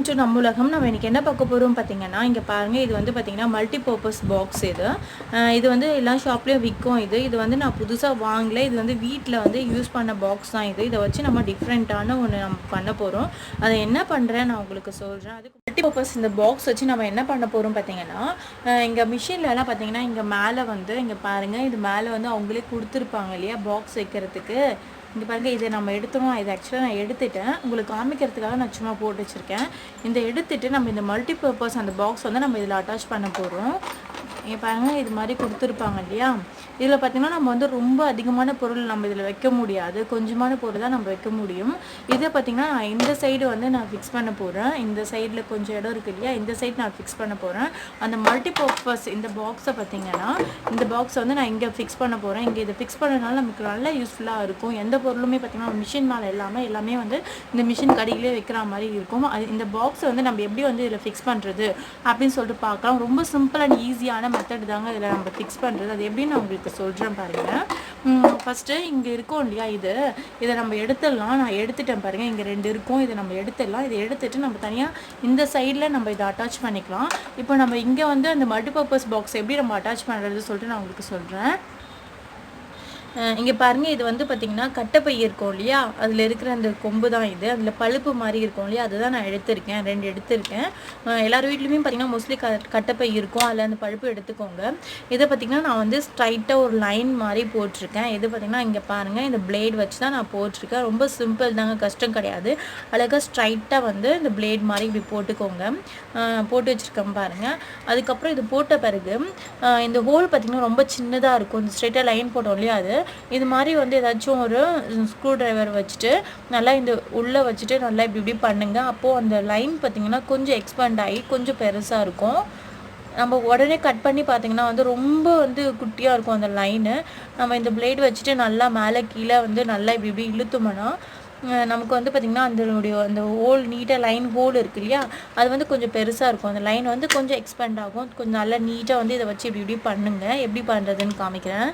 Welcome to நம்ம உலகம். நம்ம இன்றைக்கி என்ன பார்க்க போகிறோம் பார்த்தீங்கன்னா இங்கே பாருங்கள் இது வந்து பார்த்திங்கன்னா மல்டி பர்பஸ் பாக்ஸ் இது இது வந்து எல்லா ஷாப்லேயும் விற்கும் இது. இது வந்து நான் புதுசாக வாங்கல. இது வந்து வீட்டில் வந்து யூஸ் பண்ண பாக்ஸ் தான் இது. இதை வச்சு நம்ம டிஃப்ரெண்ட்டான ஒன்று நம்ம பண்ண போகிறோம் அதை என்ன பண்ணுறேன் நான் உங்களுக்கு சொல்கிறேன் அதுக்கு மல்டி பர்பஸ் இந்த பாக்ஸ் வச்சு நம்ம என்ன பண்ண போகிறோம் பார்த்தீங்கன்னா இங்கே மிஷின்லலாம் பார்த்தீங்கன்னா இங்கே மேலே வந்து இங்கே பாருங்கள் இது மேலே வந்து அவங்களே கொடுத்துருப்பாங்க இல்லையா பாக்ஸ் வைக்கிறதுக்கு. இங்கே பாருங்கள் இதை நம்ம எடுத்தோம். இது ஆக்சுவலாக நான் எடுத்துட்டேன். உங்களுக்கு காமிக்கிறதுக்காக நான் சும்மா போட்டு வச்சுருக்கேன். இந்த எடுத்துட்டு நம்ம இந்த மல்டி பர்பஸ் அந்த பாக்ஸ் வந்து நம்ம இதில் அட்டாச் பண்ண போகிறோம் இங்கே பாருங்க இது மாதிரி கொடுத்துருப்பாங்க இல்லையா? இதில் பார்த்தீங்கன்னா நம்ம வந்து ரொம்ப அதிகமான பொருள் நம்ம இதில் வைக்க முடியாது. கொஞ்சமான பொருள் தான் நம்ம வைக்க முடியும். இதை பார்த்தீங்கன்னா நான் இந்த சைடு வந்து நான் ஃபிக்ஸ் பண்ண போகிறேன் இந்த சைடில் கொஞ்சம் இடம் இருக்கு இல்லையா? இந்த சைடு நான் ஃபிக்ஸ் பண்ண போகிறேன் அந்த மல்டிபர்பஸ் இந்த பாக்ஸை பார்த்தீங்கன்னா இந்த பாக்ஸை வந்து நான் இங்கே ஃபிக்ஸ் பண்ண போகிறேன் இங்கே இதை ஃபிக்ஸ் பண்ணனால நமக்கு நல்லா யூஸ்ஃபுல்லாக இருக்கும். எந்த பொருளுமே பார்த்தீங்கன்னா மிஷின் மேலே எல்லாமே எல்லாமே வந்து இந்த மிஷின் கடையிலே வைக்கிற மாதிரி இருக்கும். அது இந்த பாக்ஸை வந்து நம்ம எப்படி வந்து இதில் ஃபிக்ஸ் பண்ணுறது அப்படின்னு சொல்லிட்டு பார்க்கலாம். ரொம்ப சிம்பிள் அண்ட் ஈஸியான மெத்தட் தாங்க இதில் நம்ம ஃபிக்ஸ் பண்ணுறது அது எப்படின்னு நான் உங்களுக்கு சொல்கிறேன் பாருங்கள் ஃபஸ்ட்டு இங்கே இருக்கும் இல்லையா இது? இதை நம்ம எடுத்துடலாம். நான் எடுத்துட்டேன் பாருங்கள் இங்கே ரெண்டு இருக்கும். இதை நம்ம எடுத்துடலாம். இதை எடுத்துட்டு நம்ம தனியாக இந்த சைடில் நம்ம இதை அட்டாச் பண்ணிக்கலாம். இப்போ நம்ம இங்கே வந்து அந்த மல்டிபர்பஸ் பாக்ஸ் எப்படி நம்ம அட்டாச் பண்ணுறது சொல்லிட்டு நான் உங்களுக்கு சொல்கிறேன் இங்கே பாருங்கள் இது வந்து பார்த்தீங்கன்னா கட்டப்பை இருக்கும் இல்லையா? அதில் இருக்கிற அந்த கொம்பு தான் இது. அதில் பழுப்பு மாதிரி இருக்கும் இல்லையா? அதுதான் நான் எடுத்திருக்கேன் ரெண்டு எடுத்திருக்கேன். எல்லார் வீட்லேயுமே பார்த்தீங்கன்னா மோஸ்ட்லி க கட்டப்பை இருக்கும். அதில் அந்த பழுப்பு எடுத்துக்கோங்க. இதை பார்த்தீங்கன்னா நான் வந்து ஸ்ட்ரைட்டாக ஒரு லைன் மாதிரி போட்டிருக்கேன். இது பார்த்திங்கன்னா இங்கே பாருங்கள் இந்த பிளேட் வச்சு தான் நான் போட்டிருக்கேன். ரொம்ப சிம்பிள் தாங்க கஷ்டம் கிடையாது. அழகாக ஸ்ட்ரைட்டாக வந்து இந்த பிளேட் மாதிரி இப்படி போட்டுக்கோங்க. போட்டு வச்சுருக்கேன் பாருங்கள் அதுக்கப்புறம் இது போட்ட பிறகு இந்த ஹோல் பார்த்தீங்கன்னா ரொம்ப சின்னதாக இருக்கும். இந்த ஸ்ட்ரைட்டாக லைன் போட்டோம் இல்லையா அது? இது மாதிரி வந்து ஏதாச்சும் ஒரு ஸ்க்ரூ டிரைவர் வச்சுட்டு நல்லா இந்த உள்ளே வச்சுட்டு நல்லா இப்படி இப்படி பண்ணுங்கள் அப்போது அந்த லைன் பார்த்திங்கன்னா கொஞ்சம் எக்ஸ்பேண்ட் ஆகி கொஞ்சம் பெருசாக இருக்கும். நம்ம உடனே கட் பண்ணி பார்த்திங்கன்னா வந்து ரொம்ப வந்து குட்டியாக இருக்கும் அந்த லைனு நம்ம இந்த பிளேடு வச்சுட்டு நல்லா மேலே கீழே வந்து நல்லா இப்படி இப்படி இழுத்தோம்னா நமக்கு வந்து பார்த்திங்கன்னா அதனுடைய அந்த ஹோல் நீட்டாக லைன் ஹோல் இருக்கு இல்லையா? அது வந்து கொஞ்சம் பெருசாக இருக்கும். அந்த லைன் வந்து கொஞ்சம் எக்ஸ்பேண்ட் ஆகும். கொஞ்சம் நல்லா நீட்டாக வந்து இதை வச்சு இப்படி இப்படி பண்ணுங்கள் எப்படி பண்ணுறதுன்னு காமிக்கிறேன்.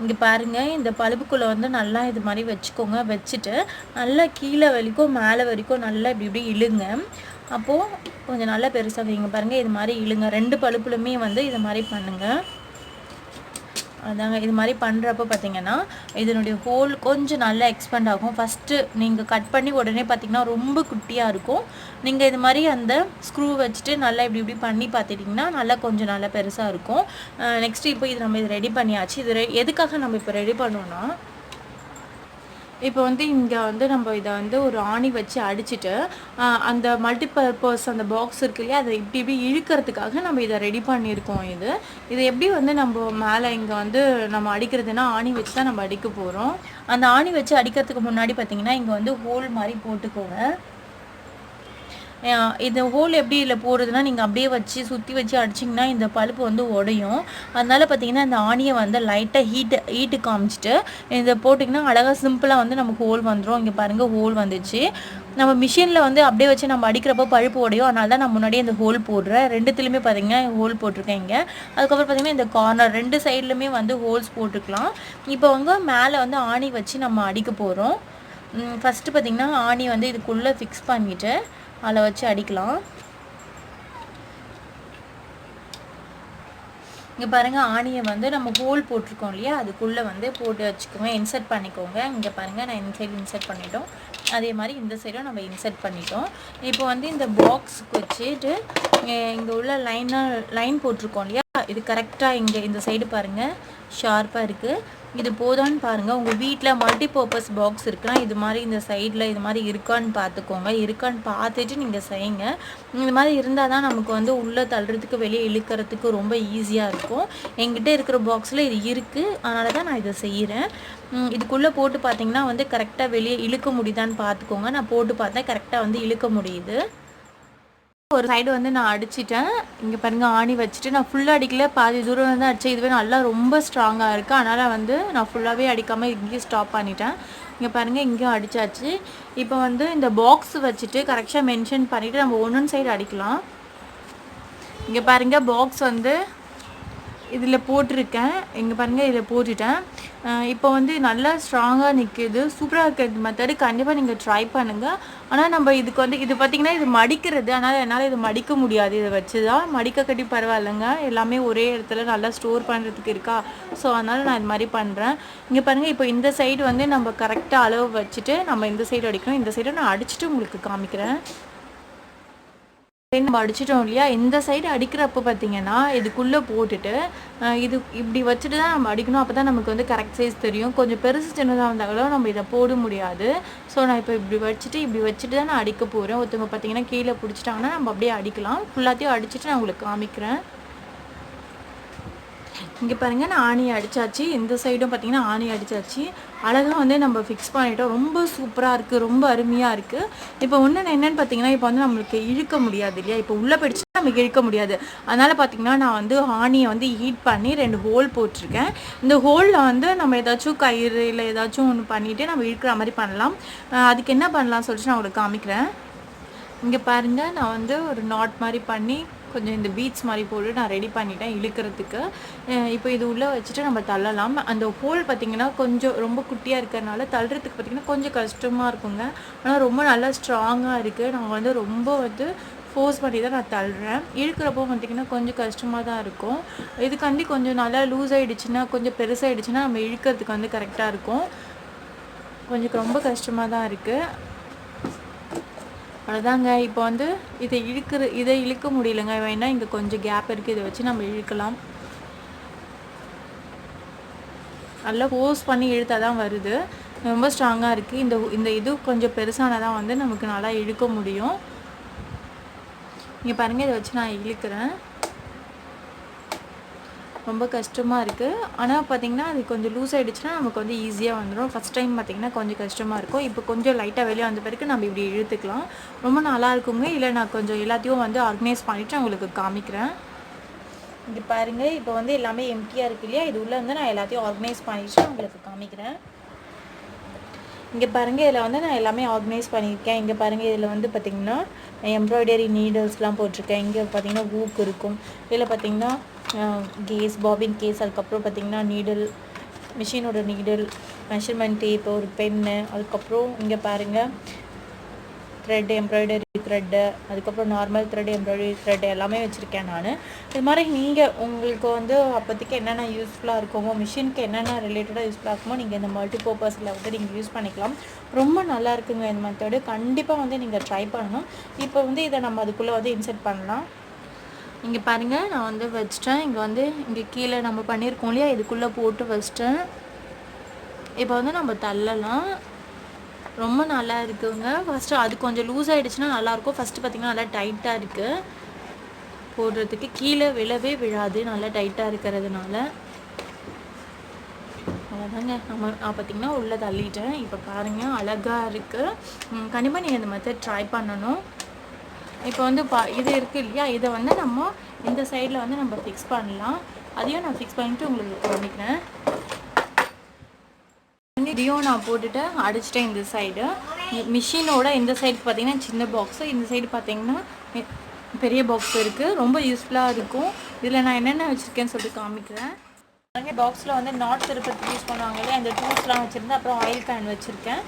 இங்கே பாருங்கள் இந்த பழுப்புக்குள்ளே வந்து நல்லா இது மாதிரி வச்சுக்கோங்க வச்சுட்டு நல்லா கீழே வரைக்கும் மேலே வரைக்கும் நல்லா இப்படி இப்படி இழுங்க. அப்போது கொஞ்சம் நல்லா பெருசாக இங்கே பாருங்கள் இது மாதிரி இழுங்க. ரெண்டு பழுப்புலுமே வந்து இது மாதிரி பண்ணுங்கள் அதாங்க இது மாதிரி பண்ணுறப்ப பார்த்தீங்கன்னா இதனுடைய ஹோல் கொஞ்சம் நல்லா எக்ஸ்பெண்ட் ஆகும். ஃபஸ்ட்டு நீங்கள் கட் பண்ணி உடனே பார்த்தீங்கன்னா ரொம்ப குட்டியாக இருக்கும். நீங்கள் இது மாதிரி அந்த ஸ்க்ரூ வச்சுட்டு நல்லா இப்படி இப்படி பண்ணி பார்த்துட்டிங்கன்னா நல்லா கொஞ்சம் நல்லா பெருசாக இருக்கும். நெக்ஸ்ட் இப்போ இது நம்ம இது ரெடி பண்ணியாச்சு. இது எதுக்காக நம்ம இப்போ ரெடி பண்ணோம்னா இப்போ வந்து இங்கே வந்து நம்ம இதை வந்து ஒரு ஆணி வச்சு அடிச்சுட்டு அந்த மல்டிபர்பஸ் அந்த பாக்ஸ் இருக்கு இல்லையா அதை இப்படி இப்படி இழுக்கிறதுக்காக நம்ம இதை ரெடி பண்ணியிருக்கோம் இது. இது எப்படி வந்து நம்ம மேலே இங்கே வந்து நம்ம அடிக்கிறதுனா ஆணி வச்சு தான் நம்ம அடிக்க போகிறோம் அந்த ஆணி வச்சு அடிக்கிறதுக்கு முன்னாடி பார்த்தீங்கன்னா இங்கே வந்து ஹோல் மாதிரி போட்டுக்கோங்க. இந்த ஹோல் எப்படி இதில் போடுறதுன்னா நீங்கள் அப்படியே வச்சு சுற்றி வச்சு அடிச்சிங்கன்னா இந்த பழுப்பு வந்து உடையும். அதனால பார்த்தீங்கன்னா இந்த ஆணியை வந்து லைட்டாக ஹீட்டு ஹீட்டு காமிச்சிட்டு இதை போட்டிங்கன்னா அழகாக சிம்பிளாக வந்து நமக்கு ஹோல் வந்துடும் இங்கே பாருங்கள் ஹோல் வந்துச்சு. நம்ம மிஷினில் வந்து அப்படியே வச்சு நம்ம அடிக்கிறப்போ பழுப்பு உடையும். அதனால தான் நான் முன்னாடியே இந்த ஹோல் போடுறேன். ரெண்டுத்துலையுமே பார்த்தீங்கன்னா ஹோல் போட்டிருக்கேன் இங்கே. அதுக்கப்புறம் பார்த்தீங்கன்னா இந்த கார்னர் ரெண்டு சைட்லையுமே வந்து ஹோல்ஸ் போட்டுக்கலாம். இப்போ வந்து மேலே வந்து ஆணி வச்சு நம்ம அடிக்க போகிறோம் ஃபஸ்ட்டு பார்த்திங்கன்னா ஆணி வந்து இதுக்குள்ளே ஃபிக்ஸ் பண்ணிவிட்டு அதில் வச்சு அடிக்கலாம். இங்கே பாருங்கள் ஆணியை வந்து நம்ம ஹோல் போட்டிருக்கோம் இல்லையா? அதுக்குள்ளே வந்து போட்டு வச்சுக்கோங்க. இன்சர்ட் பண்ணிக்கோங்க. இங்கே பாருங்கள் நான் இந்த சைடு இன்சர்ட் பண்ணிட்டோம். அதே மாதிரி இந்த சைடும் நம்ம இன்சர்ட் பண்ணிட்டோம். இப்போ வந்து இந்த பாக்ஸுக்கு வச்சுட்டு இங்கே உள்ள லைனாக லைன் போட்டிருக்கோம் இல்லையா? இது கரெக்டாக இங்கே இந்த சைடு பாருங்கள் ஷார்ப்பாக இருக்குது இது போதான்னு பாருங்கள் உங்கள் வீட்டில் மல்டி பர்பஸ் பாக்ஸ் இருக்குன்னா இது மாதிரி இந்த சைடில் இது மாதிரி இருக்கான்னு பார்த்துக்கோங்க இருக்கான்னு பார்த்துட்டு நீங்கள் செய்யுங்க. இந்த மாதிரி இருந்தால் தான் நமக்கு வந்து உள்ளே தள்ளுறதுக்கு வெளியே இழுக்கிறதுக்கு ரொம்ப ஈஸியாக இருக்கும். எங்கிட்ட இருக்கிற பாக்ஸில் இது இருக்குது அதனால தான் நான் இதை செய்கிறேன் இதுக்குள்ளே போட்டு பார்த்தீங்கன்னா வந்து கரெக்டாக வெளியே இழுக்க முடியுதான்னு பார்த்துக்கோங்க நான் போட்டு பார்த்தேன். கரெக்டாக வந்து இழுக்க முடியுது. ஒரு சைடு வந்து நான் அடிச்சிட்டேன். இங்கே பாருங்க ஆணி வச்சுட்டு நான் ஃபுல்லாக அடிக்கல. பாதி தூரம் வந்து அடிச்சேன். இதுவே நல்லா ரொம்ப ஸ்ட்ராங்காக இருக்குது அதனால் வந்து நான் ஃபுல்லாகவே அடிக்காமல் இங்கேயும் ஸ்டாப் பண்ணிட்டேன். இங்கே பாருங்கள் இங்கேயும் அடித்தாச்சு இப்போ வந்து இந்த பாக்ஸ் வச்சுட்டு கரெக்டாக மென்ஷன் பண்ணிவிட்டு நம்ம ஒன்று சைடு அடிக்கலாம். இங்கே பாருங்கள் பாக்ஸ் வந்து இதில் போட்டிருக்கேன். இங்கே பாருங்கள் இதில் போட்டுட்டேன். இப்போ வந்து நல்லா ஸ்ட்ராங்காக நிற்கிது சூப்பராக இருக்கிறது மெத்தடு கண்டிப்பாக நீங்கள் ட்ரை பண்ணுங்கள் ஆனால் நம்ம இதுக்கு வந்து இது பார்த்திங்கன்னா இது மடிக்கிறது. ஆனால் என்னால் இது மடிக்க முடியாது. இதை வச்சு தான் மடிக்க கட்டி பரவாயில்லைங்க. எல்லாமே ஒரே இடத்துல நல்லா ஸ்டோர் பண்ணுறதுக்கு இருக்கா? ஸோ அதனால் நான் இது மாதிரி பண்ணுறேன் இங்கே பாருங்கள் இப்போ இந்த சைடு வந்து நம்ம கரெக்டாக அளவு வச்சுட்டு நம்ம இந்த சைடு அடிக்கணும். இந்த சைடு நான் அடிச்சுட்டு உங்களுக்கு காமிக்கிறேன். நம்ம அடிச்சிட்டோம் இல்லையா? இந்த சைடு அடிக்கிறப்ப பார்த்தீங்கன்னா இதுக்குள்ளே போட்டுட்டு இது இப்படி வச்சுட்டு தான் நம்ம அடிக்கணும். அப்போ தான் நமக்கு வந்து கரெக்ட் சைஸ் தெரியும். கொஞ்சம் பெருசு சின்னதாக இருந்தாலும் நம்ம இதை போட முடியாது. ஸோ நான் இப்போ இப்படி வச்சுட்டு இப்படி வச்சுட்டு தான் நான் அடிக்க போகிறேன் ஒருத்தவங்க பார்த்தீங்கன்னா கீழே பிடிச்சிட்டாங்கன்னா நம்ம அப்படியே அடிக்கலாம். ஃபுல்லாத்தையும் அடிச்சுட்டு நான் உங்களுக்கு காமிக்கிறேன். இங்கே பாருங்கள் நான் ஆணி அடித்தாச்சு இந்த சைடும் பார்த்திங்கன்னா ஆணி அடித்தாச்சு அழகாக வந்து நம்ம ஃபிக்ஸ் பண்ணிட்டோம். ரொம்ப சூப்பராக இருக்குது ரொம்ப அருமையாக இருக்குது இப்போ ஒன்று என்னென்னு பார்த்தீங்கன்னா இப்போ வந்து நம்மளுக்கு இழுக்க முடியாது இல்லையா? இப்போ உள்ளே போயிடுச்சு நமக்கு இழுக்க முடியாது. அதனால் பார்த்தீங்கன்னா நான் வந்து ஆணியை வந்து ஹீட் பண்ணி ரெண்டு ஹோல் போட்டிருக்கேன். இந்த ஹோலில் வந்து நம்ம ஏதாச்சும் கயிறு இல்லை ஏதாச்சும் ஒன்று பண்ணிவிட்டு நம்ம இழுக்கிற மாதிரி பண்ணலாம். அதுக்கு என்ன பண்ணலாம் சொல்லிட்டு நான் உங்களுக்கு காமிக்கிறேன். இங்கே பாருங்க நான் வந்து ஒரு நாட் மாதிரி பண்ணி கொஞ்சம் இந்த பீட்ஸ் மாதிரி போட்டு நான் ரெடி பண்ணிட்டேன் இழுக்கிறதுக்கு. இப்போ இது உள்ளே வச்சுட்டு நம்ம தள்ளலாம். அந்த ஹோல் பார்த்திங்கன்னா கொஞ்சம் ரொம்ப குட்டியாக இருக்கிறனால தள்ளுறதுக்கு பார்த்தீங்கன்னா கொஞ்சம் கஷ்டமாக இருக்குங்க. ஆனால் ரொம்ப நல்லா ஸ்ட்ராங்காக இருக்குது நான் வந்து ரொம்ப வந்து ஃபோர்ஸ் பண்ணி தான் நான் தள்ளுறேன். இழுக்கிறப்போ பார்த்தீங்கன்னா கொஞ்சம் கஷ்டமாக தான் இருக்கும். இதுக்காண்டி கொஞ்சம் நல்லா லூஸ் ஆகிடுச்சுன்னா கொஞ்சம் பெருசாகிடுச்சுன்னா நம்ம இழுக்கிறதுக்கு வந்து கரெக்டாக இருக்கும். கொஞ்சம் ரொம்ப கஷ்டமாக தான் இருக்குது அவ்வளோதாங்க இப்போ வந்து இதை இழுக்கிற இதை இழுக்க முடியலங்க. வேணால் இங்கே கொஞ்சம் கேப் இருக்குது இதை வச்சு நம்ம இழுக்கலாம். நல்லா ஃபோர்ஸ் பண்ணி இழுத்தால் தான் வருது. ரொம்ப ஸ்ட்ராங்காக இருக்குது இந்த இந்த இது கொஞ்சம் பெருசானதான் வந்து நமக்கு நல்லா இழுக்க முடியும். இங்கே பாருங்கள் இதை வச்சு நான் இழுக்கிறேன். ரொம்ப கஷ்டமாக இருக்குது ஆனால் பார்த்திங்கன்னா அது கொஞ்சம் லூஸ் ஆகிடுச்சுன்னா நமக்கு வந்து ஈஸியாக வந்துடும் ஃபஸ்ட் டைம் பார்த்திங்கன்னா கொஞ்சம் கஷ்டமாக இருக்கும். இப்போ கொஞ்சம் லைட்டாக வெளியே வந்த பிறகு நம்ம இப்படி இழுத்துக்கலாம். ரொம்ப நல்லா இருக்குங்க. இல்லை நான் கொஞ்சம் எல்லாத்தையும் வந்து ஆர்கனைஸ் பண்ணிவிட்டு உங்களுக்கு காமிக்கிறேன். இங்கே பாருங்கள் இப்போ வந்து எல்லாமே எம்டியாக இருக்கு இல்லையா? இது உள்ளே வந்து நான் எல்லாத்தையும் ஆர்கனைஸ் பண்ணிவிட்டு உங்களுக்கு காமிக்கிறேன். இங்கே பாருங்கள் இதில் வந்து நான் எல்லாமே ஆர்கனைஸ் பண்ணியிருக்கேன். இங்கே பாருங்கள் இதில் வந்து பார்த்திங்கன்னா எம்ப்ராய்டரி நீடல்ஸ்லாம் போட்டிருக்கேன். இங்கே பார்த்தீங்கன்னா ஊக்கு இருக்கும். இதில் பார்த்திங்கன்னா கேஸ் பாபின் கேஸ் அதுக்கப்புறம் பார்த்தீங்கன்னா நீடல் மிஷினோட நீடல் மெஷர்மெண்ட் டேப் ஒரு பென்னு அதுக்கப்புறம் இங்கே பாருங்கள் த்ரெட் எம்ப்ராய்டரி த்ரெட்டு அதுக்கப்புறம் நார்மல் த்ரெட் எம்ப்ராய்டரி த்ரெட் எல்லாமே வச்சுருக்கேன் நான். இது மாதிரி நீங்கள் உங்களுக்கு வந்து அப்போதைக்கு என்னென்ன யூஸ்ஃபுல்லாக இருக்குமோ மிஷினுக்கு என்னென்ன ரிலேட்டடாக யூஸ்ஃபுல்லாக இருக்குமோ நீங்கள் இந்த மல்டி பர்பஸில் வந்து நீங்கள் யூஸ் பண்ணிக்கலாம். ரொம்ப நல்லா இருக்குங்க இந்த மெத்தடு கண்டிப்பாக வந்து நீங்கள் ட்ரை பண்ணணும். இப்போ வந்து இதை நம்ம அதுக்குள்ளே வந்து இன்செர்ட் பண்ணலாம். இங்கே பாருங்கள் நான் வந்து வச்சிட்டேன். இங்கே வந்து இங்கே கீழே நம்ம பண்ணியிருக்கோம் இல்லையா? இதுக்குள்ளே போட்டு வச்சிட்டேன். இப்போ வந்து நம்ம தள்ளலாம். ரொம்ப நல்லா இருக்குங்க. ஃபஸ்ட்டு அது கொஞ்சம் லூஸ் ஆகிடுச்சுன்னா நல்லாயிருக்கும் ஃபஸ்ட்டு பார்த்திங்கன்னா நல்லா டைட்டாக இருக்குது போடுறதுக்கு கீழே விழவே விழாது. நல்லா டைட்டாக இருக்கிறதுனால. அவ்வளோதாங்க நம்ம நான் பார்த்திங்கன்னா உள்ளே தள்ளிட்டேன். இப்போ பாருங்கள் அழகாக இருக்குது கண்டிப்பாக நீங்கள் இந்த மெத்தட் ட்ரை பண்ணணும். இப்போ வந்து பா இது இருக்குது இல்லையா? இதை வந்து நம்ம இந்த சைடில் வந்து நம்ம ஃபிக்ஸ் பண்ணலாம். அதையும் நான் ஃபிக்ஸ் பண்ணிவிட்டு உங்களுக்கு காமிக்கிறேன். இதையும் நான் போட்டுட்டு அடிச்சிட்டேன் இந்த சைடு மிஷினோட இந்த சைடு பார்த்தீங்கன்னா சின்ன பாக்ஸு இந்த சைடு பார்த்தீங்கன்னா பெரிய பாக்ஸ் இருக்குது ரொம்ப யூஸ்ஃபுல்லாக இருக்கும். இதில் நான் என்னென்ன வச்சுருக்கேன்னு சொல்லிட்டு காமிக்கிறேன். பாக்ஸில் வந்து நாட் திருப்பத்துக்கு யூஸ் பண்ணுவாங்க இல்லையா இந்த டூல்ஸ்லாம் வச்சுருந்தேன் அப்புறம் ஆயில் கேன் வச்சுருக்கேன்.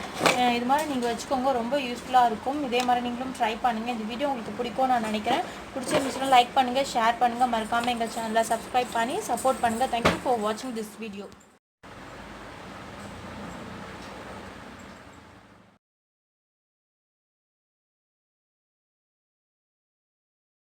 இது மாதிரி நீங்கள் வச்சுக்கோங்க ரொம்ப யூஸ்ஃபுல்லாக இருக்கும். இதே மாதிரி நீங்களும் ட்ரை பண்ணுங்கள் இந்த வீடியோ உங்களுக்கு பிடிக்கும் நான் நினைக்கிறேன். பிடிச்சிருந்துச்சுன்னா லைக் பண்ணுங்கள் ஷேர் பண்ணுங்கள் மறக்காமல் எங்கள் சேனலை சப்ஸ்கிரைப் பண்ணி சப்போர்ட் பண்ணுங்கள் தேங்க்யூ ஃபார் வாட்சிங் திஸ் வீடியோ